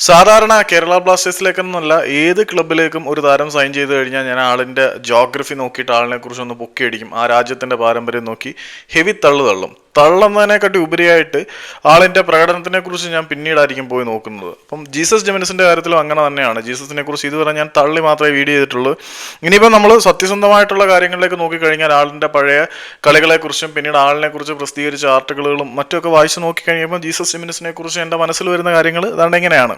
സാധാരണ കേരള ബ്ലാസ്റ്റേഴ്സിലേക്കെന്നല്ല ഏത് ക്ലബിലേക്കും ഒരു താരം സൈൻ ചെയ്ത് കഴിഞ്ഞാൽ ഞാൻ ആളിന്റെ ജോഗ്രഫി നോക്കിയിട്ട് ആളിനെ കുറിച്ചൊന്ന് പൊക്കിയടിക്കും. ആ രാജ്യത്തിന്റെ പാരമ്പര്യം നോക്കി ഹെവി തള്ളു തള്ളും. തള്ളുന്നതിനെക്കാട്ടി ഉപരിയായിട്ട് ആളിന്റെ പ്രകടനത്തിനെ കുറിച്ച് ഞാൻ പിന്നീടായിരിക്കും പോയി നോക്കുന്നത്. അപ്പം ജീസസ് ജെമിനസിന്റെ കാര്യത്തിലും അങ്ങനെ തന്നെയാണ്. ജീസസിനെ കുറിച്ച് ഇതുവരെ ഞാൻ തള്ളി മാത്രമേ വീഡിയോ ചെയ്തിട്ടുള്ളൂ. ഇനിയിപ്പോൾ നമ്മൾ സത്യസന്ധമായിട്ടുള്ള കാര്യങ്ങളിലേക്ക് നോക്കിക്കഴിഞ്ഞാൽ ആളിന്റെ പഴയ കളികളെക്കുറിച്ചും പിന്നീട് ആളിനെ കുറിച്ച് പ്രസിദ്ധീകരിച്ച ആർട്ടിക്കിളുകളും മറ്റുമൊക്കെ വായിച്ച് നോക്കിക്കഴിയുമ്പോൾ ജീസസ് ജെമിനസിനെ കുറിച്ച് എന്റെ മനസ്സിൽ വരുന്ന കാര്യങ്ങൾ അതാണ്ട് ഇങ്ങനെയാണ്.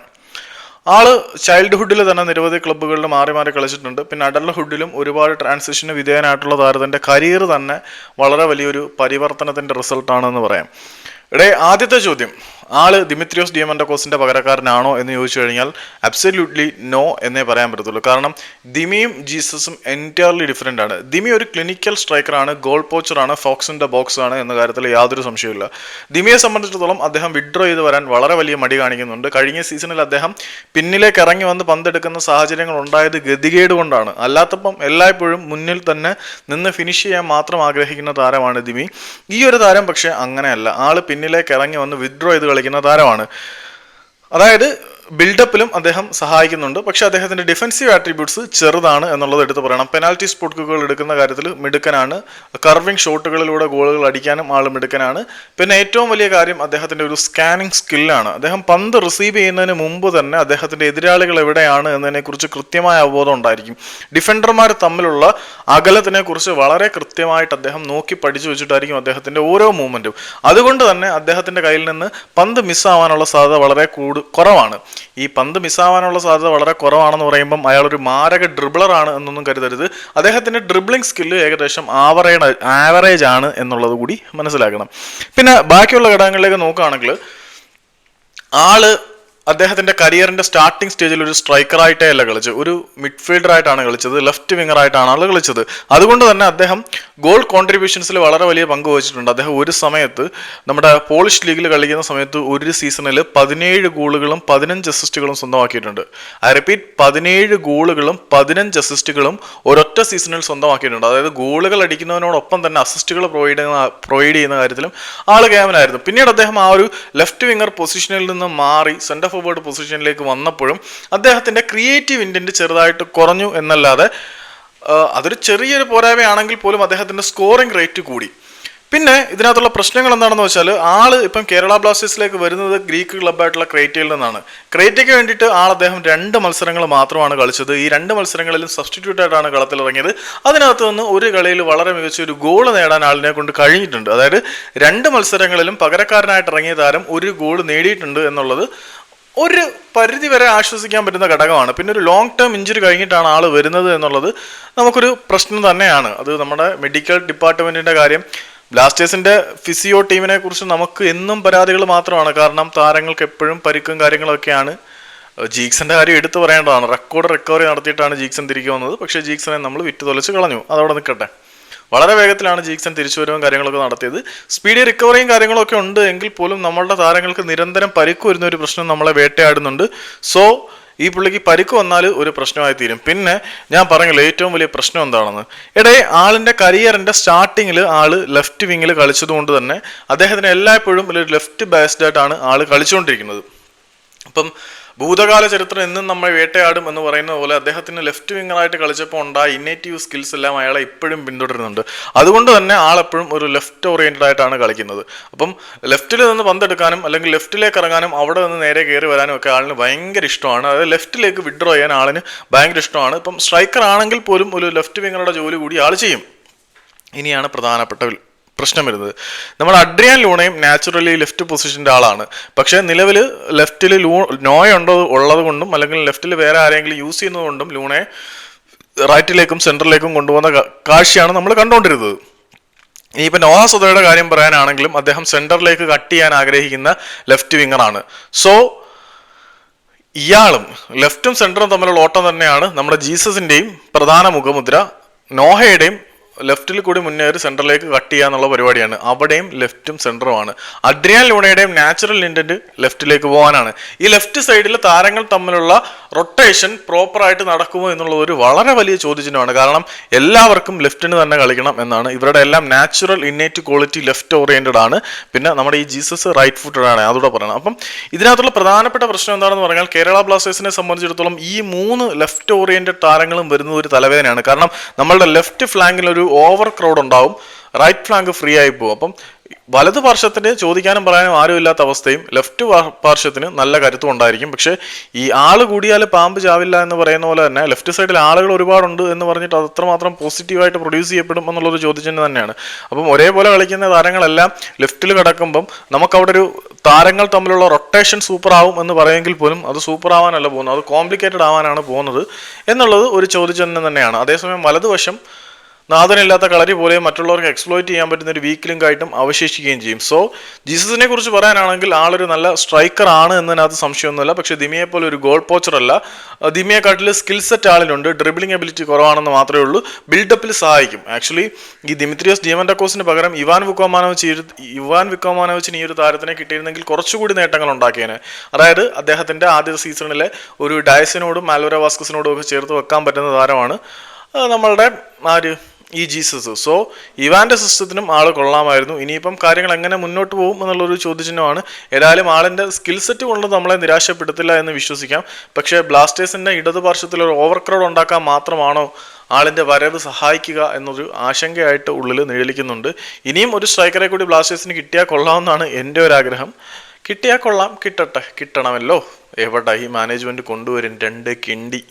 ആൾ ചൈൽഡ്ഹുഡിൽ തന്നെ നിരവധി ക്ലബ്ബുകളിൽ മാറി മാറി കളിച്ചിട്ടുണ്ട്. പിന്നെ അഡൽഹുഡിലും ഒരുപാട് ട്രാൻസിഷന് വിധേയനായിട്ടുള്ള താരത്തിന്റെ കരിയർ തന്നെ വളരെ വലിയൊരു പരിവർത്തനത്തിന്റെ റിസൾട്ടാണെന്ന് പറയാം. ഇടേ ആദ്യത്തെ ചോദ്യം. ആൾ ദിമിത്രിയോസ് കോസിന്റെ പകരക്കാരനാണോ എന്ന് ചോദിച്ചു കഴിഞ്ഞാൽ അബ്സല്യൂട്ട്ലി നോ എന്നേ പറയാൻ പറ്റത്തുള്ളൂ. കാരണം ദിമിയും ജീസസും എന്റയർലി ഡിഫറെന്റ് ആണ്. ദിമി ഒരു ക്ലിനിക്കൽ സ്ട്രൈക്കറാണ് ഗോൾ പോച്ചറാണ് ഫോക്സിന്റെ ബോക്സ് ആണ് എന്ന കാര്യത്തിൽ യാതൊരു സംശയമില്ല ദിമിയെ സംബന്ധിച്ചിടത്തോളം അദ്ദേഹം വിഡ്രോ ചെയ്ത് വരാൻ വളരെ വലിയ മടി കാണിക്കുന്നുണ്ട്. കഴിഞ്ഞ സീസണിൽ അദ്ദേഹം പിന്നിലേക്ക് ഇറങ്ങി വന്ന് പന്തെടുക്കുന്ന സാഹചര്യങ്ങൾ ഉണ്ടായത് ഗതികേട് കൊണ്ടാണ്. അല്ലാത്തപ്പം എല്ലായ്പ്പോഴും മുന്നിൽ തന്നെ നിന്ന് ഫിനിഷ് ചെയ്യാൻ മാത്രം ആഗ്രഹിക്കുന്ന താരമാണ് ദിമി. ഈ ഒരു താരം പക്ഷേ അങ്ങനെയല്ല. ആൾ പിന്നിലേക്ക് ഇറങ്ങി വന്ന് വിഡ്രോ ചെയ്ത് കളിക്കുന്ന താരമാണ്. അതായത് ബിൽഡപ്പിലും അദ്ദേഹം സഹായിക്കുന്നുണ്ട്. പക്ഷെ അദ്ദേഹത്തിന്റെ ഡിഫൻസീവ് ആട്രിബ്യൂട്ട്സ് ചെറുതാണ് എന്നുള്ളത് എടുത്ത് പറയണം. പെനാൽറ്റി സ്പോട്ടുകൾ എടുക്കുന്ന കാര്യത്തിൽ മിടുക്കനാണ്. കർവിംഗ് ഷോട്ടുകളിലൂടെ ഗോളുകൾ അടിക്കാനും ആൾ മിടുക്കനാണ്. പിന്നെ ഏറ്റവും വലിയ കാര്യം അദ്ദേഹത്തിന്റെ ഒരു സ്കാനിങ് സ്കില്ലാണ് അദ്ദേഹം പന്ത് റിസീവ് ചെയ്യുന്നതിന് മുമ്പ് തന്നെ അദ്ദേഹത്തിന്റെ എതിരാളികൾ എവിടെയാണ് എന്നതിനെക്കുറിച്ച് കൃത്യമായ അവബോധം ഉണ്ടായിരിക്കും. ഡിഫൻഡർമാർ തമ്മിലുള്ള അകലത്തിനെ കുറിച്ച് വളരെ കൃത്യമായിട്ട് അദ്ദേഹം നോക്കി പഠിച്ചു വെച്ചിട്ടായിരിക്കും അദ്ദേഹത്തിന്റെ ഓരോ മൂവ്മെന്റും അതുകൊണ്ട് തന്നെ അദ്ദേഹത്തിന്റെ കയ്യിൽ നിന്ന് പന്ത് മിസ്സാവാനുള്ള സാധ്യത വളരെ കൂടു കുറവാണ്. ഈ പന്ത് മിസ്സാവാനുള്ള സാധ്യത വളരെ കുറവാണെന്ന് പറയുമ്പം അയാളൊരു മാരക ഡ്രിബിളറാണ് എന്നൊന്നും കരുതരുത്. അദ്ദേഹത്തിന്റെ ഡ്രിബിളിംഗ് സ്കില്ല് ഏകദേശം ആവറേജ് ആവറേജ് ആണ് എന്നുള്ളത് കൂടി മനസ്സിലാക്കണം. പിന്നെ ബാക്കിയുള്ള ഘടകങ്ങളിലേക്ക് നോക്കുകയാണെങ്കിൽ ആൾ അദ്ദേഹത്തിന്റെ കരിയറിന്റെ സ്റ്റാർട്ടിംഗ് സ്റ്റേജിൽ ഒരു സ്ട്രൈക്കറായിട്ടേ അല്ല കളിച്ചത്. ഒരു മിഡ്ഫീൽഡർ ആയിട്ടാണ് കളിച്ചത് ലെഫ്റ്റ് വിങ്ങർ ആയിട്ടാണ് ആൾ കളിച്ചത്. അതുകൊണ്ട് തന്നെ അദ്ദേഹം ഗോൾ കോൺട്രിബ്യൂഷൻസിൽ വളരെ വലിയ പങ്ക് വഹിച്ചിട്ടുണ്ട്. അദ്ദേഹം ഒരു സമയത്ത് നമ്മുടെ പോളിഷ് ലീഗിൽ കളിക്കുന്ന സമയത്ത് ഒരു സീസണിൽ പതിനേഴ് ഗോളുകളും പതിനഞ്ച് അസിസ്റ്റുകളും സ്വന്തമാക്കിയിട്ടുണ്ട്. ഐ റിപ്പീറ്റ് പതിനേഴ് ഗോളുകളും പതിനഞ്ച് അസിസ്റ്റുകളും ഒരൊറ്റ സീസണിൽ സ്വന്തമാക്കിയിട്ടുണ്ട്. അതായത് ഗോളുകൾ അടിക്കുന്നതിനോടൊപ്പം തന്നെ അസിസ്റ്റുകൾ പ്രൊവൈഡ് ചെയ്യുന്ന പ്രൊവൈഡ് ചെയ്യുന്ന കാര്യത്തിലും ആൾ ക്യാമനായിരുന്നു. പിന്നീട് അദ്ദേഹം ആ ഒരു ലെഫ്റ്റ് വിങ്ങർ പൊസിഷനിൽ നിന്ന് മാറി സെന്റർ ഫോർവേഡ് പൊസിഷനിലേക്ക് വന്നപ്പോഴും അദ്ദേഹത്തിന്റെ ക്രിയേറ്റീവ് ഇന്റന്റ് ചെറുതായിട്ട് കുറഞ്ഞു എന്നല്ലാതെ അതൊരു ചെറിയൊരു പോരായ്മയാണെങ്കിൽ പോലും അദ്ദേഹത്തിന്റെ സ്കോറിംഗ് റേറ്റ് കൂടി. പിന്നെ ഇതിനകത്തുള്ള പ്രശ്നങ്ങൾ എന്താണെന്ന് വെച്ചാൽ ആൾ ഇപ്പം കേരള ബ്ലാസ്റ്റേഴ്സിലേക്ക് വരുന്നത് ഗ്രീക്ക് ക്ലബ്ബായിട്ടുള്ള ക്രേറ്റയിൽ നിന്നാണ്. ക്രേറ്റയ്ക്ക് വേണ്ടിയിട്ട് ആൾ അദ്ദേഹം രണ്ട് മത്സരങ്ങൾ മാത്രമാണ് കളിച്ചത്. ഈ രണ്ട് മത്സരങ്ങളിലും സബ്സ്റ്റിറ്റ്യൂട്ട് ആയിട്ടാണ് കളത്തിലിറങ്ങിയത്. അതിനകത്ത് നിന്ന് ഒരു കളിയിൽ വളരെ മികച്ച ഒരു ഗോൾ നേടാൻ ആളിനെ കൊണ്ട് കഴിഞ്ഞിട്ടുണ്ട്. അതായത് രണ്ട് മത്സരങ്ങളിലും പകരക്കാരനായിട്ട് ഇറങ്ങിയ താരം ഒരു ഗോൾ നേടിയിട്ടുണ്ട് എന്നുള്ളത് ഒരു പരിധി വരെ ആശ്വസിക്കാൻ പറ്റുന്ന ഘടകമാണ്. പിന്നെ ഒരു ലോങ് ടേം ഇഞ്ചുറി കഴിഞ്ഞിട്ടാണ് ആൾ വരുന്നത് എന്നുള്ളത് നമുക്കൊരു പ്രശ്നം തന്നെയാണ്. അത് നമ്മുടെ മെഡിക്കൽ ഡിപ്പാർട്ട്മെന്റിന്റെ കാര്യം. ബ്ലാസ്റ്റേഴ്സിന്റെ ഫിസിയോ ടീമിനെ കുറിച്ച് നമുക്ക് എന്നും പരാതികൾ മാത്രമാണ്. കാരണം താരങ്ങൾക്ക് എപ്പോഴും പരിക്കും കാര്യങ്ങളൊക്കെയാണ്. ജീക്സന്റെ കാര്യം എടുത്തു പറയേണ്ടതാണ്. റെക്കോർഡ് റിക്കവറി നടത്തിയിട്ടാണ് ജീക്സൻ തിരികെ വന്നത്. പക്ഷേ ജീക്സനെ നമ്മൾ വിറ്റ് തൊലച്ച് കളഞ്ഞു. അതവിടെ നിൽക്കട്ടെ. വളരെ വേഗത്തിലാണ് ജീക്സൺ തിരിച്ചുവരവും കാര്യങ്ങളൊക്കെ നടത്തിയത്. സ്പീഡി റിക്കവറിയും കാര്യങ്ങളൊക്കെ ഉണ്ട് എങ്കിൽ പോലും നമ്മളുടെ താരങ്ങൾക്ക് നിരന്തരം പരിക്ക് വരുന്ന ഒരു പ്രശ്നം നമ്മളെ വേട്ടയാടുന്നുണ്ട്. സോ ഈ പുള്ളിക്ക് പരിക്ക് വന്നാൽ ഒരു പ്രശ്നമായി തീരും. പിന്നെ ഞാൻ പറഞ്ഞല്ലോ ഏറ്റവും വലിയ പ്രശ്നം എന്താണെന്ന്? ഇടേ ആളിന്റെ കരിയറിന്റെ സ്റ്റാർട്ടിങ്ങിൽ ആൾ ലെഫ്റ്റ് വിങ്ങിൽ കളിച്ചതുകൊണ്ട് തന്നെ അദ്ദേഹത്തിന് എല്ലായ്പ്പോഴും ഒരു ലെഫ്റ്റ് ബാസ്ഡ് ആയിട്ടാണ് ആൾ കളിച്ചുകൊണ്ടിരിക്കുന്നത്. അപ്പം ഭൂതകാല ചരിത്രം എന്നും നമ്മൾ വേട്ടയാടും എന്ന് പറയുന്ന പോലെ അദ്ദേഹത്തിന് ലെഫ്റ്റ് വിങ്ങറായിട്ട് കളിച്ചപ്പോൾ ഉണ്ടായ ഇന്നേറ്റീവ് സ്കിൽസ് എല്ലാം അയാളെ ഇപ്പോഴും പിന്തുടരുന്നുണ്ട്. അതുകൊണ്ട് തന്നെ ആളെപ്പോഴും ഒരു ലെഫ്റ്റ് ഓറിയന്റഡ് ആയിട്ടാണ് കളിക്കുന്നത്. അപ്പം ലെഫ്റ്റിൽ നിന്ന് പന്തെടുക്കാനും അല്ലെങ്കിൽ ലെഫ്റ്റിലേക്ക് ഇറങ്ങാനും അവിടെ നിന്ന് നേരെ കയറി വരാനും ഒക്കെ ആളിന് ഭയങ്കര ഇഷ്ടമാണ്. അതായത് ലെഫ്റ്റിലേക്ക് വിഡ്രോ ചെയ്യാൻ ആളിന് ഭയങ്കര ഇഷ്ടമാണ്. ഇപ്പം സ്ട്രൈക്കർ ആണെങ്കിൽ പോലും ഒരു ലെഫ്റ്റ് വിങ്ങറുടെ ജോലി കൂടി ആൾ ചെയ്യും. ഇനിയാണ് പ്രധാനപ്പെട്ട പ്രശ്നം വരുന്നത്. നമ്മൾ അഡ്രിയാൻ ലൂണയും നാച്ചുറലി ലെഫ്റ്റ് പൊസിഷന്റെ ആളാണ്. പക്ഷേ നിലവിൽ ലെഫ്റ്റിൽ ലൂ നോയ ഉണ്ടോ ഉള്ളത് കൊണ്ടും അല്ലെങ്കിൽ ലെഫ്റ്റിൽ വേറെ ആരെങ്കിലും യൂസ് ചെയ്യുന്നതുകൊണ്ടും ലൂണയെ റൈറ്റിലേക്കും സെന്ററിലേക്കും കൊണ്ടുപോകുന്ന കാഴ്ചയാണ് നമ്മൾ കണ്ടുകൊണ്ടിരുന്നത്. ഇനിയിപ്പോൾ നോഹ സുധയുടെ കാര്യം പറയാനാണെങ്കിലും അദ്ദേഹം സെന്ററിലേക്ക് കട്ട് ചെയ്യാൻ ആഗ്രഹിക്കുന്ന ലെഫ്റ്റ് വിങ്ങറാണ് സോ ഇയാളും ലെഫ്റ്റും സെന്ററും തമ്മിലുള്ള ഓട്ടം തന്നെയാണ് നമ്മുടെ ജീസസിന്റെയും പ്രധാന മുഖമുദ്ര നോഹയുടെയും ലെഫ്റ്റിൽ കൂടി മുന്നേറി സെന്ററിലേക്ക് കട്ട് ചെയ്യുക എന്നുള്ള പരിപാടിയാണ്. അവിടെയും ലെഫ്റ്റും സെന്ററുമാണ് അഡ്രിയാൻ ലൂണയുടെയും നാച്ചുറൽ ഇന്റന്റ് ലെഫ്റ്റിലേക്ക് പോകാനാണ്. ഈ ലെഫ്റ്റ് സൈഡിൽ താരങ്ങൾ തമ്മിലുള്ള റൊട്ടേഷൻ പ്രോപ്പറായിട്ട് നടക്കുമോ എന്നുള്ളത് ഒരു വളരെ വലിയ ചോദ്യചിഹ്നമാണ്. കാരണം എല്ലാവർക്കും ലെഫ്റ്റിന് തന്നെ കളിക്കണം എന്നാണ്. ഇവരുടെ എല്ലാം natural innate quality left oriented ആണ്. പിന്നെ നമ്മുടെ ഈ ജീസസ് റൈറ്റ് ഫുട്ടഡ് ആണ്. അതുകൂടെ പറയണം. അപ്പം ഇതിനകത്തുള്ള പ്രധാനപ്പെട്ട പ്രശ്നം എന്താണെന്ന് പറഞ്ഞാൽ കേരള ബ്ലാസ്റ്റേഴ്സിനെ സംബന്ധിച്ചിടത്തോളം ഈ മൂന്ന് ലെഫ്റ്റ് ഓറിയന്റഡ് താരങ്ങളും വരുന്ന ഒരു തലവേദനയാണ്. കാരണം നമ്മളുടെ ലെഫ്റ്റ് ഫ്ലാങ്കിൽ ഒരു ഓവർ ക്രൗഡ് ഉണ്ടാവും. റൈറ്റ് ഫ്ലാങ്ക് ഫ്രീ ആയി പോകും. അപ്പം വലത് പാർശ്വത്തിന് ചോദിക്കാനും പറയാനും ആരുമില്ലാത്ത അവസ്ഥയും ലെഫ്റ്റ് പാർശ്വത്തിന് നല്ല കരുത്തും ഉണ്ടായിരിക്കും. പക്ഷേ ഈ ആൾ കൂടിയാൽ പാമ്പ് ചാവില്ല എന്ന് പറയുന്ന പോലെ തന്നെ ലെഫ്റ്റ് സൈഡിൽ ആളുകൾ ഒരുപാടുണ്ട് എന്ന് പറഞ്ഞിട്ട് അത് അത്രമാത്രം പോസിറ്റീവായിട്ട് പ്രൊഡ്യൂസ് ചെയ്യപ്പെടും എന്നുള്ളൊരു ചോദ്യചിഹ്നം തന്നെയാണ്. അപ്പം ഒരേപോലെ കളിക്കുന്ന താരങ്ങളെല്ലാം ലെഫ്റ്റിൽ കിടക്കുമ്പം നമുക്കവിടെ ഒരു താരങ്ങൾ തമ്മിലുള്ള റൊട്ടേഷൻ സൂപ്പർ ആവും എന്ന് പറയുമെങ്കിൽ പോലും അത് സൂപ്പർ ആവാനല്ല പോകുന്നത്. അത് കോംപ്ലിക്കേറ്റഡ് ആവാനാണ് പോകുന്നത് എന്നുള്ളത് ഒരു ചോദ്യചിഹ്നം തന്നെയാണ്. അതേസമയം വലതുവശം നാഥനില്ലാത്ത കളരി പോലെ മറ്റുള്ളവർക്ക് എക്സ്പ്ലോയിറ്റ് ചെയ്യാൻ പറ്റുന്ന ഒരു വീക്ക് ലിങ്ക് ആയിട്ടും അവശേഷിക്കുകയും ചെയ്യും. സോ ജീസസിനെ കുറിച്ച് പറയാനാണെങ്കിൽ ആളൊരു നല്ല സ്ട്രൈക്കർ ആണ് എന്നതിനകത്ത് സംശയമൊന്നുമില്ല. പക്ഷെ ദിമിയെ പോലെ ഒരു ഗോൾ പോച്ചർ അല്ല. ദിമിയെക്കാട്ടിൽ സ്കിൽ സെറ്റ് ആളിനുണ്ട് ഡ്രിബിളിംഗ് എബിലിറ്റി കുറവാണെന്ന് മാത്രമേ ഉള്ളൂ. ബിൽഡപ്പിൽ സഹായിക്കും. ആക്ച്വലി ഈ ദിമിത്രിയോസ് ഡിയമൻഡക്കോസിന് പകരം ഇവാൻ വിക്കോമാനോവിച്ച് ഇവാൻ വിക്കോമാനോവിച്ചിന് ഈ ഒരു താരത്തിനെ കിട്ടിയിരുന്നെങ്കിൽ കുറച്ചുകൂടി നേട്ടങ്ങൾ ഉണ്ടാക്കിയേനെ. അതായത് അദ്ദേഹത്തിന്റെ ആദ്യ സീസണിലെ ഒരു ഡയസിനോടും മാൽവര വാസ്കസിനോടും ഒക്കെ ചേർത്ത് വെക്കാൻ പറ്റുന്ന താരമാണ്. നമ്മളുടെ ആര് ഈ ജീസസ്. സോ ഇവാന്റെ സിസ്റ്റത്തിനും ആൾ കൊള്ളാമായിരുന്നു. ഇനിയിപ്പം കാര്യങ്ങൾ എങ്ങനെ മുന്നോട്ട് പോകും എന്നുള്ളൊരു ചോദ്യചിഹ്നമാണ്. ഏതായാലും ആളിന്റെ സ്കിൽ സെറ്റ് കൊണ്ട് നമ്മളെ നിരാശപ്പെടുത്തില്ല എന്ന് വിശ്വസിക്കാം. പക്ഷേ ബ്ലാസ്റ്റേഴ്സിന്റെ ഇടത് പാർശ്വത്തിൽ ഒരു ഓവർ ക്രൗഡ് ഉണ്ടാക്കാൻ മാത്രമാണോ ആളിന്റെ വരവ് സഹായിക്കുക എന്നൊരു ആശങ്കയായിട്ട് ഉള്ളിൽ നിഴലിക്കുന്നുണ്ട്. ഇനിയും ഒരു സ്ട്രൈക്കറെ കൂടി ബ്ലാസ്റ്റേഴ്സിന് കിട്ടിയാൽ കൊള്ളാമെന്നാണ് എന്റെ ഒരു ആഗ്രഹം. കിട്ടിയാൽ കൊള്ളാം. കിട്ടട്ടെ. കിട്ടണമല്ലോ. എവിടെ ഈ മാനേജ്മെന്റ് കൊണ്ടുവരും? രണ്ട് കിണ്ടി.